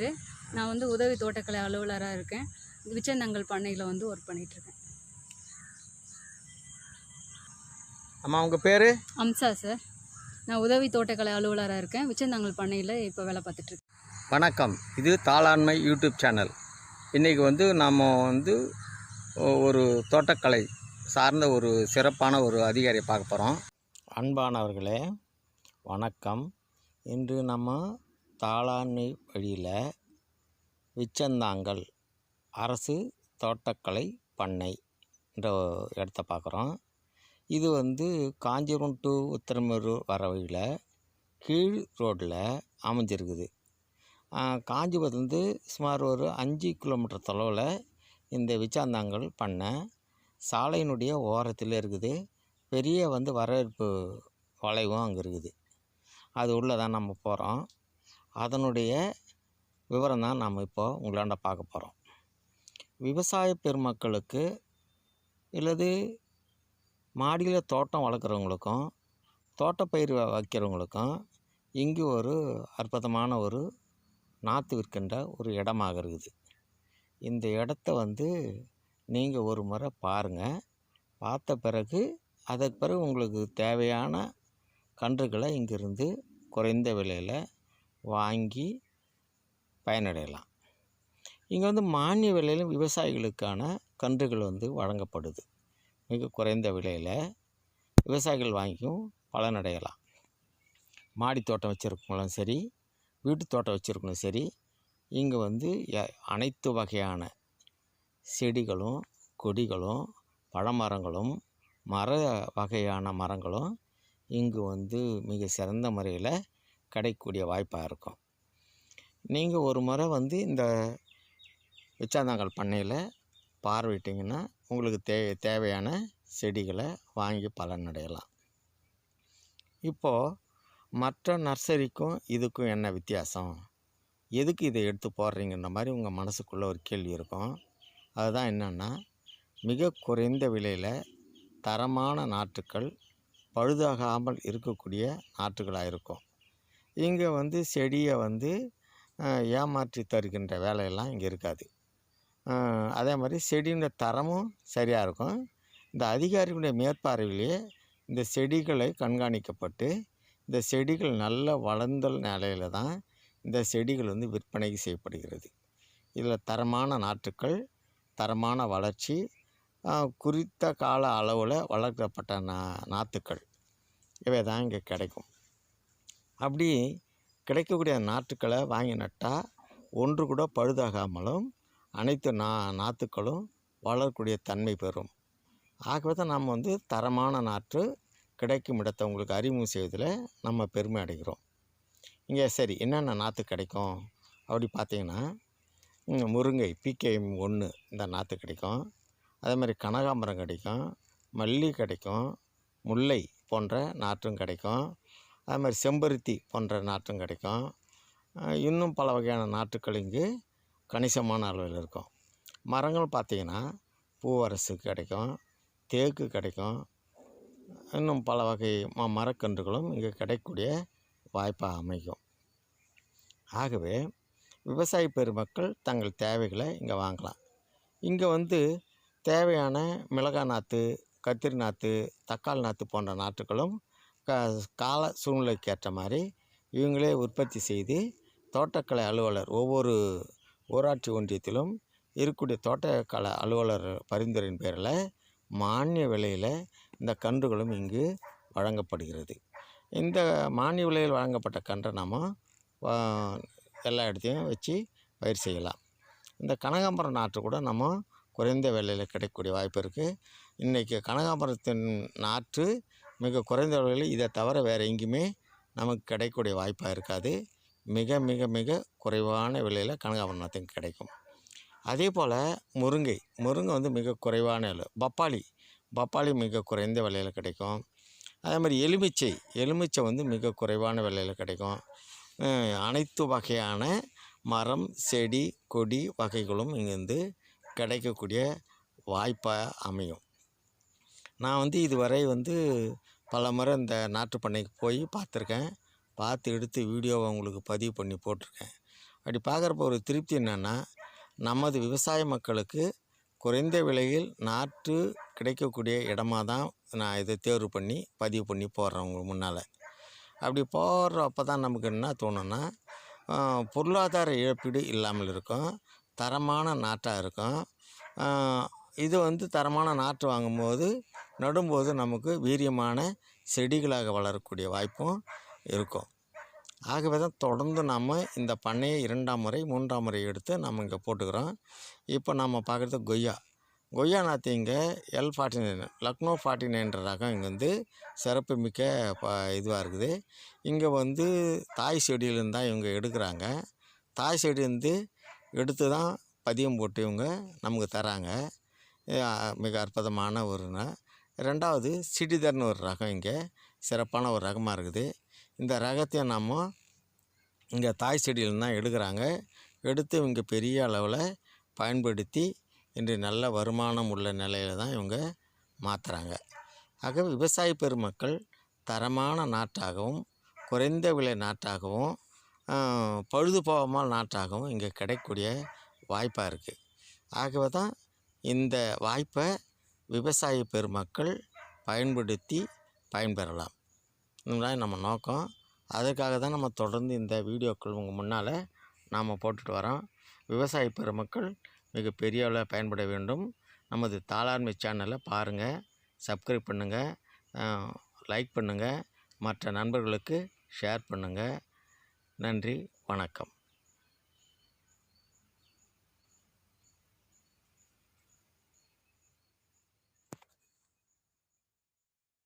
பேர். நான் வந்து உதவி தோட்டக்கலை அலுவலராக இருக்கேன். விச்சந்தங்கல் பண்ணையில் வந்து ஒர்க் பண்ணிகிட்ருக்கேன். அம்மா உங்கள் பேர்? அம்சா சார் நான் உதவி தோட்டக்கலை அலுவலராக இருக்கேன். விச்சந்தங்கல் பண்ணையில் இப்போ வேலை பார்த்துட்ருக்கேன். வணக்கம். இது தாளாண்மை யூடியூப் சேனல். இன்றைக்கி வந்து நாம் வந்து ஒரு தோட்டக்கலை சார்ந்த ஒரு சிறப்பான ஒரு அதிகாரியை பார்க்க போகிறோம் அன்பானவர்களே வணக்கம். இன்று நம்ம தாளாண்மை வழியில் விச்சந்தாங்கல் அரசு தோட்டக்கலை பண்ணை என்ற இடத்த பார்க்குறோம் இது வந்து காஞ்சிபுரம் டு உத்திரமேரூர் வர வழியில் கீழ் ரோட்டில் அமைஞ்சிருக்குது. காஞ்சிபுரத்துலேருந்து சுமார் ஒரு அஞ்சு கிலோமீட்டர் தொலைவில் இந்த விச்சாந்தாங்கல் பண்ணை சாலையினுடைய ஓரத்தில் இருக்குது. பெரிய வந்து வரவேற்பு வளைவும் அங்கே இருக்குது. அது உள்ளே தான் நம்ம போகிறோம் அதனுடைய விவரம் தான் நாம் இப்போ உங்களாண்ட பார்க்க போகிறோம் விவசாய பெருமக்களுக்கு இல்லது மாடியில் தோட்டம் வளர்க்குறவங்களுக்கும் தோட்டப்பயிர் வ- வைக்கிறவங்களுக்கும் இங்கு ஒரு அற்புதமான ஒரு நாற்று விற்கின்ற ஒரு இடமாக இருக்குது. இந்த இடத்த வந்து நீங்கள் ஒரு முறை பாருங்கள் பார்த்த பிறகு அதற்கு பிறகு உங்களுக்கு தேவையான கன்றுகளை இங்கிருந்து குறைந்த விலையில் வாங்கி பயனடையலாம். இங்கே வந்து மானிய விலையிலும் விவசாயிகளுக்கான கன்றுகள் வந்து வழங்கப்படுது. மிக குறைந்த விலையில் விவசாயிகள் வாங்கியும் பலனடையலாம். மாடி தோட்டம் வச்சுருக்கவங்களும் சரி வீட்டு தோட்டம் வச்சுருக்கணும் சரி இங்கே வந்து அனைத்து வகையான செடிகளும் கொடிகளும் பழமரங்களும் மர வகையான மரங்களும் இங்கு வந்து மிக சிறந்த முறையில் கிடைக்கக்கூடிய வாய்ப்பாக இருக்கும். நீங்கள் ஒரு முறை வந்து இந்த விச்சாந்தாங்கல் பண்ணையில் பார்வையிட்டிங்கன்னா உங்களுக்கு தே தேவையான செடிகளை வாங்கி பலனடையலாம். இப்போது மற்ற நர்சரிக்கும் இதுக்கும் என்ன வித்தியாசம்? எதுக்கு இதை எடுத்து போடுறீங்கன்ற மாதிரி உங்கள் மனசுக்குள்ளே ஒரு கேள்வி இருக்கும். அதுதான் என்னென்னா மிக குறைந்த விலையில் தரமான நாற்றுக்கள் பழுதாகாமல் இருக்கக்கூடிய நாற்றுகளாக இருக்கும். இங்கே வந்து செடியை வந்து ஏமாற்றி தருகின்ற வேலையெல்லாம் இங்கே இருக்காது. அதே மாதிரி செடியினுடைய தரமும் சரியாக இருக்கும். இந்த அதிகாரிகளுடைய மேற்பார்வையிலேயே இந்த செடிகளை கண்காணிக்கப்பட்டு இந்த செடிகள் நல்ல வளர்ந்த நிலையில் தான் இந்த செடிகள் வந்து விற்பனைக்கு செய்யப்படுகிறது. இதில் தரமான நாற்றுக்கள் தரமான வளர்ச்சி குறித்த கால அளவில் வளர்க்கப்பட்ட நா நாற்றுக்கள் இவை தான் இங்கே கிடைக்கும். அப்படி கிடைக்கக்கூடிய நாற்றுக்களை வாங்கி நட்டால் ஒன்று கூட பழுதாகாமலும் அனைத்து நா நாற்றுக்களும் வளரக்கூடிய தன்மை பெறும். ஆகவே தான் நம்ம வந்து தரமான நாற்று கிடைக்கும் இடத்தை உங்களுக்கு அறிமுகம் செய்வதில் நம்ம பெருமை அடைகிறோம். இங்கே சரி என்னென்ன நாற்று கிடைக்கும்? அப்படி பார்த்தீங்கன்னா முருங்கை பிகேஎம் ஒன்று இந்த நாற்று கிடைக்கும். அதே மாதிரி கனகாம்பரம் கிடைக்கும் மல்லி கிடைக்கும் முல்லை போன்ற நாற்றும் கிடைக்கும். அது மாதிரி செம்பருத்தி போன்ற நாற்றும் கிடைக்கும். இன்னும் பல வகையான நாற்றுக்கள் இங்கு கணிசமான அளவில் இருக்கும். மரங்கள் பார்த்திங்கன்னா பூவரசு கிடைக்கும் தேக்கு கிடைக்கும். இன்னும் பல வகை ம மரக்கன்றுகளும் இங்கே கிடைக்கக்கூடிய வாய்ப்பாக அமைக்கும் ஆகவே விவசாய பெருமக்கள் தங்கள் தேவைகளை இங்கே வாங்கலாம். இங்கே வந்து தேவையான மிளகாய் நாற்று கத்திரி நாற்று தக்காளி நாற்று போன்ற நாற்றுகளும் க கால சூழ்நிலைக்கு ஏற்ற மாதிரி இவங்களே உற்பத்தி செய்து தோட்டக்கலை அலுவலர் ஒவ்வொரு ஊராட்சி ஒன்றியத்திலும் இருக்கக்கூடிய தோட்டக்கலை அலுவலர் பரிந்துரையின் பேரில் மானிய விலையில் இந்த கன்றுகளும் இங்கு வழங்கப்படுகிறது. இந்த மானிய விலையில் வழங்கப்பட்ட கன்றை நாம் எல்லா இடத்தையும் வச்சு பயிர் செய்யலாம். இந்த கனகாம்பரம் நாற்று கூட நம்ம குறைந்த விலையில் கிடைக்கக்கூடிய வாய்ப்பு இருக்குது இன்றைக்கி கனகாம்பரத்தின் நாற்று மிக குறைந்த விலையில் இதை தவிர வேறு எங்கேயுமே நமக்கு கிடைக்கக்கூடிய வாய்ப்பாக இருக்காது. மிக மிக மிக குறைவான விலையில் கனகாம்பரம் கிடைக்கும். அதே போல் முருங்கை முருங்கை வந்து மிக குறைவான விலை பப்பாளி பப்பாளி மிக குறைந்த விலையில் கிடைக்கும். அதே மாதிரி எலுமிச்சை எலுமிச்சை வந்து மிக குறைவான விலையில் கிடைக்கும். அனைத்து வகையான மரம் செடி கொடி வகைகளும் இங்கேருந்து கிடைக்கக்கூடிய வாய்ப்பாக அமையும். நான் வந்து இதுவரை வந்து பல முறை இந்த நாட்டுப் பண்ணைக்கு போய் பார்த்துருக்கேன். பார்த்து எடுத்து வீடியோவை உங்களுக்கு பதிவு பண்ணி போட்டிருக்கேன். அப்படி பார்க்குறப்ப ஒரு திருப்தி என்னென்னா நமது விவசாய மக்களுக்கு குறைந்த விலையில் நாற்று கிடைக்கக்கூடிய இடமா தான் நான் இதை தேர்வு பண்ணி பதிவு பண்ணி போடுறேன் உங்களுக்கு முன்னால். அப்படி போடுறப்ப தான் நமக்கு என்ன தோணுன்னா பொருளாதார இழப்பீடு இல்லாமல் இருக்கும். தரமான நாட்டாக இருக்கும். இது வந்து தரமான நாற்று வாங்கும்போது நடும்போது நமக்கு வீரியமான செடிகளாக வளரக்கூடிய வாய்ப்பும் இருக்கும். ஆகவே தான் தொடர்ந்து நாம் இந்த பண்ணையை இரண்டாம் முறை மூன்றாம் முறை எடுத்து நம்ம இங்கே போட்டுக்கிறோம். இப்போ நம்ம பார்க்குறது கொய்யா. கொய்யா நாற்று இங்கே L forty nine Lucknow forty nine ரகம் இங்கே வந்து சிறப்பு மிக்க ப இதுவாக இருக்குது. இங்கே வந்து தாய் செடியிலேருந்து தான் இவங்க எடுக்கிறாங்க. தாய் செடியிலேருந்து எடுத்து தான் பதியம் போட்டு இவங்க நமக்கு தராங்க. மிக அற்புதமான ஒரு ரெண்டாவது சிடிதர்னு ஒரு ரகம் இங்கே. சிறப்பான ஒரு ரகமாக இருக்குது. இந்த ரகத்தை நம்ம இங்கே தாய் செடியிலேருந்து தான் எடுக்கிறாங்க. எடுத்து இங்கே பெரிய அளவில் பயன்படுத்தி இன்று நல்ல வருமானம் உள்ள நிலையில தான் இவங்க மாற்றுறாங்க ஆக விவசாய பெருமக்கள் தரமான நாட்டாகவும் குறைந்த விலை நாட்டாகவும் பழுது போகாமல் நாட்டாகவும் இங்கே கிடைக்கக்கூடிய வாய்ப்பாக இருக்குது ஆகவே தான் இந்த வாய்ப்பை விவசாய பெருமக்கள் பயன்படுத்தி பயன்பெறலாம். இதுதான் நம்ம நோக்கம். அதுக்காக தான் நம்ம தொடர்ந்து இந்த வீடியோக்கள் உங்கள் முன்னால் நாம் போட்டுட்டு வரோம். விவசாய பெருமக்கள் மிக பெரிய அளவில் பயன்பட வேண்டும். நமது தாளாண்மை சேனலை பாருங்கள் சப்ஸ்கிரைப் பண்ணுங்கள் லைக் பண்ணுங்கள் மற்ற நண்பர்களுக்கு ஷேர் பண்ணுங்கள் நன்றி வணக்கம்.